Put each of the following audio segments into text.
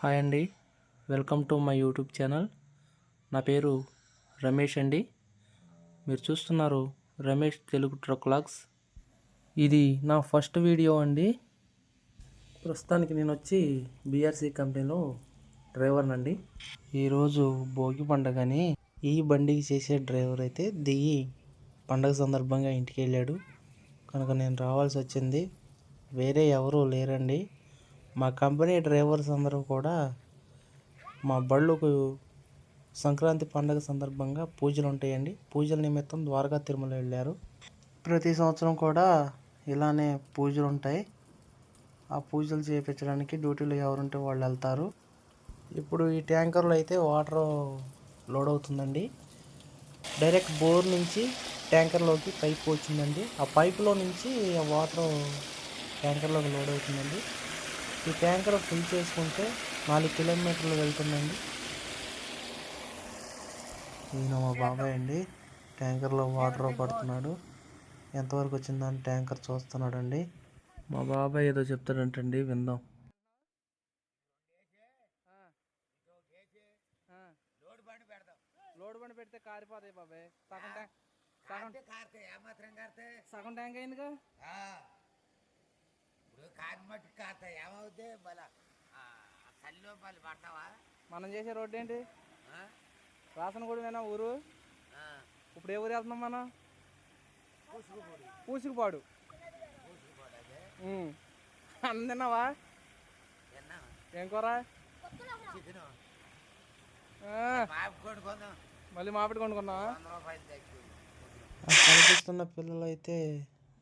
Hi అండి. Welcome to my YouTube channel. నా పేరు రమేష్ అండి. మీరు చూస్తున్నారు రమేష్ తెలుగు ట్రక్ లాగ్స్ ఇది నా ఫస్ట్ వీడియో అండి. ప్రస్తుతానికి నేను వచ్చి బీఆర్సీ కంపెనీలో డ్రైవర్ని అండి. ఈరోజు భోగి పండగని ఈ బండికి చేసే డ్రైవర్ అయితే దిగి పండగ సందర్భంగా ఇంటికి వెళ్ళాడు. కనుక నేను రావాల్సి వచ్చింది. వేరే ఎవరూ లేరండి. మా కంపెనీ డ్రైవర్స్ అందరూ కూడా మా బళ్ళకు సంక్రాంతి పండగ సందర్భంగా పూజలు ఉంటాయండి. పూజల నిమిత్తం ద్వారకా తిరుమల వెళ్ళారు. ప్రతి సంవత్సరం కూడా ఇలానే పూజలు ఉంటాయి. ఆ పూజలు చేయించడానికి డ్యూటీలో ఎవరుంటే వాళ్ళు వెళ్తారు. ఇప్పుడు ఈ ట్యాంకర్లో అయితే వాటర్ లోడ్ అవుతుందండి. డైరెక్ట్ బోర్ నుంచి ట్యాంకర్లోకి పైప్ వచ్చిందండి. ఆ పైపులో నుంచి ఆ వాటర్ ట్యాంకర్లోకి లోడ్ అవుతుందండి. ఈ ట్యాంకర్ ఫుల్ చేసుకుంటే నాలుగు కిలోమీటర్లు వెళ్తుందండి. ఈయన మా బాబాయ్ అండి. ట్యాంకర్లో వాటర్ పడుతున్నాడు. ఎంతవరకు వచ్చిందని ట్యాంకర్ చూస్తున్నాడు అండి మా బాబాయ్ ఏదో చెప్తాడంటండి విందాం. లోడ్ బండి పెడితే కారిపోతాయి బాబాయ్. సగం ట్యాంక్ సగం సగం ట్యాంక్ అయిందిగా? కార్తా ఏమవుద్ది? బల. చలిలో పళ్ళు పడతావా? మనం చేసే రోడ్డు ఏంటి ఆ? రాసనగూడమేనా ఊరు? ఆ, ఇప్పుడు ఏ ఊరు వెళ్తున్నాం మనం? పూసుకుపొడి. అన్నం తిన్నావా? తిన్నా ఏం కూర? మళ్ళీ మామిడి కొనుక్కున్నావా కనిపిస్తున్న పిల్లలు అయితే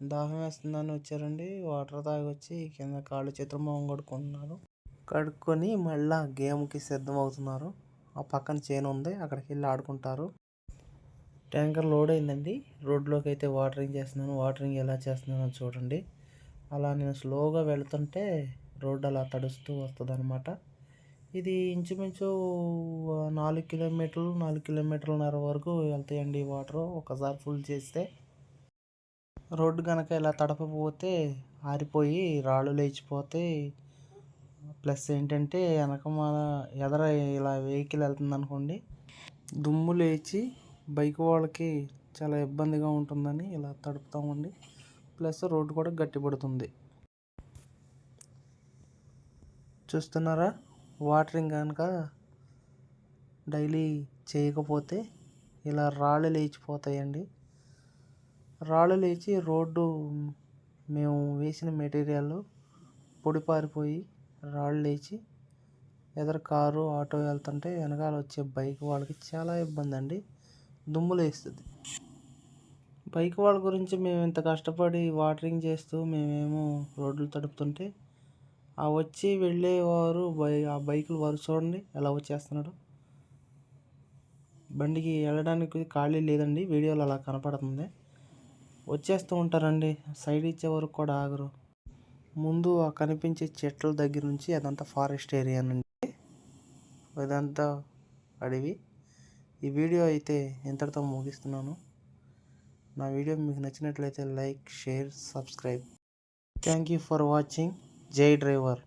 దాహం వేస్తుందని వచ్చారండి. వాటర్ తాగి వచ్చి కింద కాళ్ళు చిత్రమోహం కడుక్కుంటున్నారు. కడుక్కొని మళ్ళా గేమ్కి సిద్ధం అవుతున్నారు ఆ పక్కన చేను ఉంది. అక్కడికి వెళ్ళి ఆడుకుంటారు. ట్యాంకర్ లోడ్ అయిందండి. రోడ్లోకి అయితే వాటరింగ్ చేస్తున్నాను. వాటరింగ్ ఎలా చేస్తున్నానో చూడండి. అలా నేను స్లోగా వెళ్తుంటే రోడ్డు అలా తడుస్తూ వస్తుంది ఇది ఇంచుమించు నాలుగు కిలోమీటర్లు నాలుగు కిలోమీటర్లన్నర వరకు వెళ్తాయండి వాటర్. ఒకసారి ఫుల్ చేస్తే రోడ్డు కనుక ఇలా తడపపోతే ఆరిపోయి రాళ్ళు లేచిపోతే ప్లస్ ఏంటంటే వెనక మన ఎదర ఇలా వెహికల్ వెళ్తుంది అనుకోండి దుమ్ము లేచి బైక్ వాళ్ళకి చాలా ఇబ్బందిగా ఉంటుందని ఇలా తడుపుతామండి. ప్లస్ రోడ్డు కూడా గట్టిపడుతుంది చూస్తున్నారా? వాటరింగ్ కనుక డైలీ చేయకపోతే ఇలా రాళ్ళు లేచిపోతాయండి. రాళ్ళు లేచి రోడ్డు మేము వేసిన మెటీరియల్ పొడిపారిపోయి రాళ్ళు లేచి ఎదర కారు ఆటో వెళ్తుంటే వెనకాల వచ్చే బైక్ వాళ్ళకి చాలా ఇబ్బంది అండి. దుమ్ములు వేస్తుంది. బైక్ వాళ్ళ గురించి మేము ఇంత కష్టపడి వాటరింగ్ చేస్తూ మేమేమో రోడ్లు తడుపుతుంటే ఆ వచ్చి వెళ్ళేవారు బై ఆ బైకులు వారు చూడండి ఎలా వచ్చేస్తున్నాడు బండికి వెళ్ళడానికి ఖాళీ లేదండి వీడియోలో అలా కనపడుతుంది. వచ్చేస్తూ ఉంటారండి. సైడ్ ఇచ్చే వరకు కూడా ఆగరు. ముందు ఆ కనిపించే చెట్ల దగ్గర నుంచి అదంతా ఫారెస్ట్ ఏరియా నుండి ఇదంతా అడవి. ఈ వీడియో అయితే ఇంతటితో ముగిస్తున్నాను. నా వీడియో మీకు నచ్చినట్లయితే like share subscribe. Thank you for watching. Jai driver.